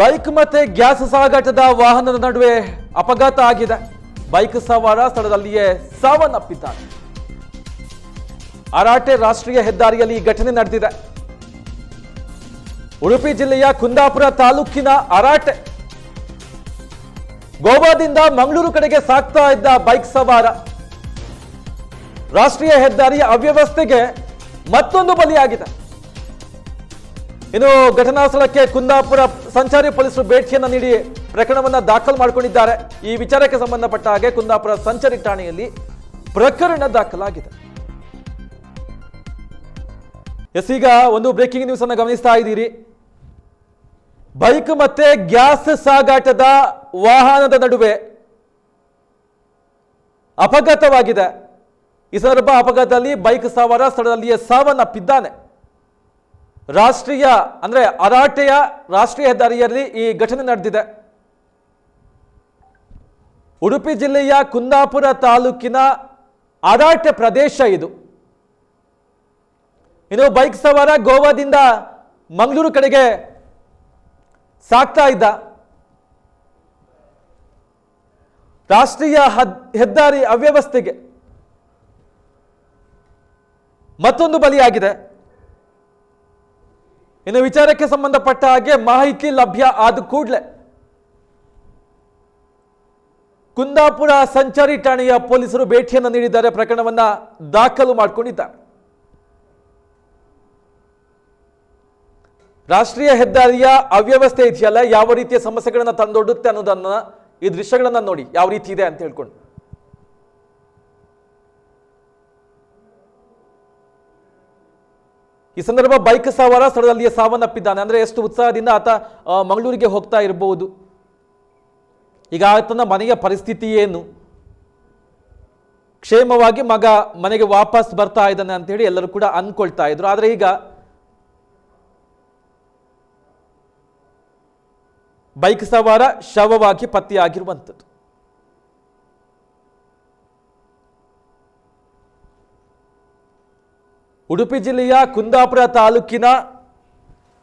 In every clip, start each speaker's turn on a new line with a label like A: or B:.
A: Bike ಮತ್ತೆ gas ಸಾಗಾಟದ ವಾಹನದ ನಡುವೆ ಅಪಘಾತ ಆಗಿದೆ. ಬೈಕ್ ಸವಾರ ಸ್ಥಳದಲ್ಲಿಯೇ ಸಾವನ್ನಪ್ಪಿದ್ದಾರೆ. ಅರಾಟೆ ರಾಷ್ಟ್ರೀಯ ಹೆದ್ದಾರಿಯಲ್ಲಿ ಈ ಘಟನೆ ನಡೆದಿದೆ. ಉಡುಪಿ ಜಿಲ್ಲೆಯ ಕುಂದಾಪುರ ತಾಲೂಕಿನ ಅರಾಟೆ. ಗೋವಾದಿಂದ ಮಂಗಳೂರು ಕಡೆಗೆ ಸಾಗ್ತಾ ಇದ್ದ ಬೈಕ್ ಸವಾರ. ರಾಷ್ಟ್ರೀಯ ಹೆದ್ದಾರಿಯ ಅವ್ಯವಸ್ಥೆಗೆ ಮತ್ತೊಂದು ಬಲಿಯಾಗಿದೆ. ಇನ್ನು ಘಟನಾ ಸ್ಥಳಕ್ಕೆ ಕುಂದಾಪುರ ಸಂಚಾರಿ ಪೊಲೀಸರು ಭೇಟಿಯನ್ನು ನೀಡಿ ಪ್ರಕರಣವನ್ನ ದಾಖಲು ಮಾಡಿಕೊಂಡಿದ್ದಾರೆ. ಈ ವಿಚಾರಕ್ಕೆ ಸಂಬಂಧಪಟ್ಟ ಹಾಗೆ ಕುಂದಾಪುರ ಸಂಚಾರಿ ಠಾಣೆಯಲ್ಲಿ ಪ್ರಕರಣ ದಾಖಲಾಗಿದೆ. ಎಸ್, ಈಗ ಒಂದು ಬ್ರೇಕಿಂಗ್ ನ್ಯೂಸ್ ಅನ್ನು ಗಮನಿಸ್ತಾ ಇದ್ದೀರಿ. ಬೈಕ್ ಮತ್ತೆ ಗ್ಯಾಸ್ ಸಾಗಾಟದ ವಾಹನದ ನಡುವೆ ಅಪಘಾತವಾಗಿದೆ. ಈ ಸಂದರ್ಭ ಅಪಘಾತದಲ್ಲಿ ಬೈಕ್ ಸವಾರ ಸ್ಥಳದಲ್ಲಿಯೇ ಸಾವನ್ನಪ್ಪಿದ್ದಾನೆ. ರಾಷ್ಟ್ರೀಯ, ಅಂದರೆ ಅರಾಟೆಯ ರಾಷ್ಟ್ರೀಯ ಹೆದ್ದಾರಿಯಲ್ಲಿ ಈ ಘಟನೆ ನಡೆದಿದೆ. ಉಡುಪಿ ಜಿಲ್ಲೆಯ ಕುಂದಾಪುರ ತಾಲೂಕಿನ ಅರಾಟೆ ಪ್ರದೇಶ ಇದು. ಇನ್ನು ಬೈಕ್ ಸವಾರ ಗೋವಾದಿಂದ ಮಂಗಳೂರು ಕಡೆಗೆ ಸಾಗ್ತಾ ಇದ್ದ. ರಾಷ್ಟ್ರೀಯ ಹದ್- ಹೆದ್ದಾರಿ ಅವ್ಯವಸ್ಥೆಗೆ ಮತ್ತೊಂದು ಬಲಿಯಾಗಿದೆ. ಇನ್ನು ವಿಚಾರಕ್ಕೆ ಸಂಬಂಧಪಟ್ಟ ಹಾಗೆ ಮಾಹಿತಿ ಲಭ್ಯ ಆದ ಕೂಡಲೇ ಕುಂದಾಪುರ ಸಂಚಾರಿ ಠಾಣೆಯ ಪೊಲೀಸರು ಭೇಟಿಯನ್ನು ನೀಡಿದ್ದಾರೆ, ಪ್ರಕರಣವನ್ನ ದಾಖಲು ಮಾಡಿಕೊಂಡಿದ್ದಾರೆ. ರಾಷ್ಟ್ರೀಯ ಹೆದ್ದಾರಿಯ ಅವ್ಯವಸ್ಥೆ ಇದೆಯಲ್ಲ, ಯಾವ ರೀತಿಯ ಸಮಸ್ಯೆಗಳನ್ನ ತಂದೊಡ್ಡುತ್ತೆ ಅನ್ನೋದನ್ನ ಈ ದೃಶ್ಯಗಳನ್ನ ನೋಡಿ, ಯಾವ ರೀತಿ ಇದೆ ಅಂತ ಹೇಳ್ಕೊಂಡು. ಈ ಸಂದರ್ಭ ಬೈಕ್ ಸವಾರ ಸ್ಥಳದಲ್ಲಿಯೇ ಸಾವನ್ನಪ್ಪಿದ್ದಾನೆ. ಅಂದ್ರೆ ಎಷ್ಟು ಉತ್ಸಾಹದಿಂದ ಆತ ಮಂಗಳೂರಿಗೆ ಹೋಗ್ತಾ ಇರಬಹುದು. ಈಗ ಆತನ ಮನೆಯ ಪರಿಸ್ಥಿತಿ ಏನು? ಕ್ಷೇಮವಾಗಿ ಮಗ ಮನೆಗೆ ವಾಪಸ್ ಬರ್ತಾ ಇದ್ದಾನೆ ಅಂತ ಹೇಳಿ ಎಲ್ಲರೂ ಕೂಡ ಅನ್ಕೊಳ್ತಾ ಇದ್ರು. ಆದ್ರೆ ಈಗ ಬೈಕ್ ಸವಾರ ಶವವಾಗಿ ಪತ್ತೆಯಾಗಿರುವಂಥದ್ದು. ಉಡುಪಿ ಜಿಲ್ಲೆಯ ಕುಂದಾಪುರ ತಾಲೂಕಿನ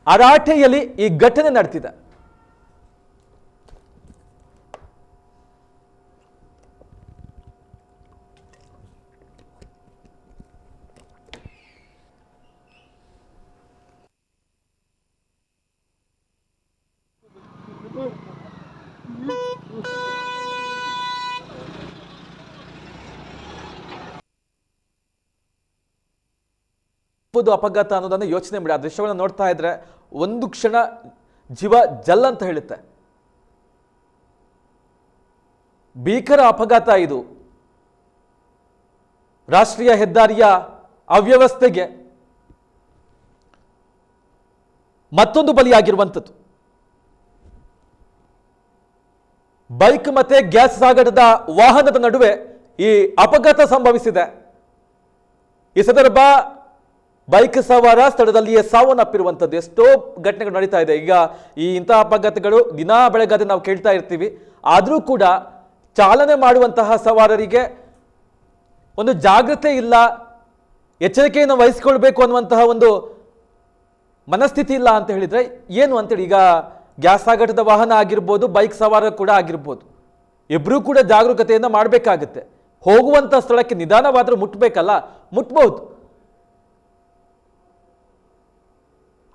A: ಅರಾಠೆಯಲ್ಲಿ ಈ ಘಟನೆ ನಡೆದಿದೆ. ಯಾವುದು ಅಪಘಾತ ಅನ್ನೋದನ್ನ ಯೋಚನೆ ಮಾಡಿ, ಆ ದೃಶ್ಯವನ್ನು ನೋಡ್ತಾ ಇದ್ರೆ ಒಂದು ಕ್ಷಣ ಜೀವ ಜಲ್ ಅಂತ ಹೇಳುತ್ತೆ. ಭೀಕರ ಅಪಘಾತ ಇದು. ರಾಷ್ಟ್ರೀಯ ಹೆದ್ದಾರಿಯ ಅವ್ಯವಸ್ಥೆಗೆ ಮತ್ತೊಂದು ಬಲಿಯಾಗಿರುವಂಥದ್ದು. ಬೈಕ್ ಮತ್ತೆ ಗ್ಯಾಸ್ ಸಾಗರದ ವಾಹನದ ನಡುವೆ ಈ ಅಪಘಾತ ಸಂಭವಿಸಿದೆ. ಈ ಸಂದರ್ಭ ಬೈಕ್ ಸವಾರ ಸ್ಥಳದಲ್ಲಿಯೇ ಸಾವನ್ನಪ್ಪಿರುವಂಥದ್ದು. ಎಷ್ಟೋ ಘಟನೆಗಳು ನಡೀತಾ ಇದೆ. ಈಗ ಈ ಇಂತಹ ಅಪಘಾತಗಳು ದಿನಾ ಬೆಳಗಾದ ನಾವು ಕೇಳ್ತಾ ಇರ್ತೀವಿ. ಆದರೂ ಕೂಡ ಚಾಲನೆ ಮಾಡುವಂತಹ ಸವಾರರಿಗೆ ಒಂದು ಜಾಗ್ರತೆ ಇಲ್ಲ, ಎಚ್ಚರಿಕೆಯನ್ನು ವಹಿಸ್ಕೊಳ್ಬೇಕು ಅನ್ನುವಂತಹ ಒಂದು ಮನಸ್ಥಿತಿ ಇಲ್ಲ ಅಂತ ಹೇಳಿದರೆ ಏನು ಅಂತೇಳಿ? ಈಗ ಗ್ಯಾಸ್ ಆಘಟದ ವಾಹನ ಆಗಿರ್ಬೋದು, ಬೈಕ್ ಸವಾರ ಕೂಡ ಆಗಿರ್ಬೋದು. ಇಬ್ಬರೂ ಕೂಡ ಜಾಗರೂಕತೆಯನ್ನು ಮಾಡಬೇಕಾಗುತ್ತೆ. ಹೋಗುವಂಥ ಸ್ಥಳಕ್ಕೆ ನಿಧಾನವಾದರೂ ಮುಟ್ಟಬೇಕಲ್ಲ ಮುಟ್ಬಹುದು.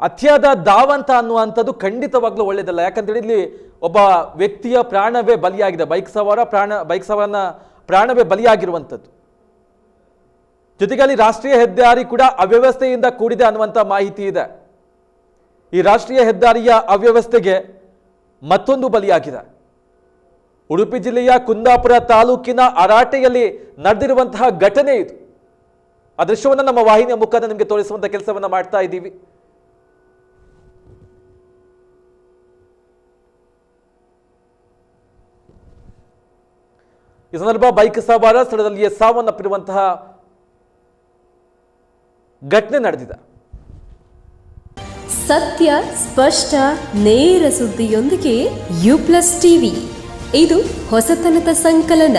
A: ಅತಿಯಾದ ಧಾವಂತ ಅನ್ನುವಂಥದ್ದು ಖಂಡಿತವಾಗ್ಲೂ ಒಳ್ಳೆಯದಲ್ಲ. ಯಾಕಂತೇಳಿ ಇಲ್ಲಿ ಒಬ್ಬ ವ್ಯಕ್ತಿಯ ಪ್ರಾಣವೇ ಬಲಿಯಾಗಿದೆ. ಬೈಕ್ ಸವಾರ ಪ್ರಾಣ, ಬೈಕ್ ಸವಾರನ ಪ್ರಾಣವೇ ಬಲಿಯಾಗಿರುವಂಥದ್ದು. ಜೊತೆಗೆ ಅಲ್ಲಿ ರಾಷ್ಟ್ರೀಯ ಹೆದ್ದಾರಿ ಕೂಡ ಅವ್ಯವಸ್ಥೆಯಿಂದ ಕೂಡಿದೆ ಅನ್ನುವಂಥ ಮಾಹಿತಿ ಇದೆ. ಈ ರಾಷ್ಟ್ರೀಯ ಹೆದ್ದಾರಿಯ ಅವ್ಯವಸ್ಥೆಗೆ ಮತ್ತೊಂದು ಬಲಿಯಾಗಿದೆ. ಉಡುಪಿ ಜಿಲ್ಲೆಯ ಕುಂದಾಪುರ ತಾಲೂಕಿನ ಅರಾಟೆಯಲ್ಲಿ ನಡೆದಿರುವಂತಹ ಘಟನೆ ಇದು. ಆ ದೃಶ್ಯವನ್ನು ನಮ್ಮ ವಾಹಿನಿಯ ಮುಖಾಂತರ ನಿಮಗೆ ತೋರಿಸುವಂಥ ಕೆಲಸವನ್ನು ಮಾಡ್ತಾ ಇದ್ದೀವಿ. ಈ ಸಂದರ್ಭ ಬೈಕ್ ಸವಾರ ಸ್ಥಳದಲ್ಲಿಯೇ ಸಾವನ್ನಪ್ಪಿರುವಂತಹ ಘಟನೆ ನಡೆದಿದೆ.
B: ಸತ್ಯ, ಸ್ಪಷ್ಟ, ನೇರ ಸುದ್ದಿಯೊಂದಿಗೆ ಯು ಪ್ಲಸ್ ಟಿವಿ ಇದು ಹೊಸತನದ ಸಂಕಲನ.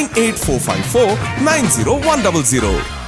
C: 98454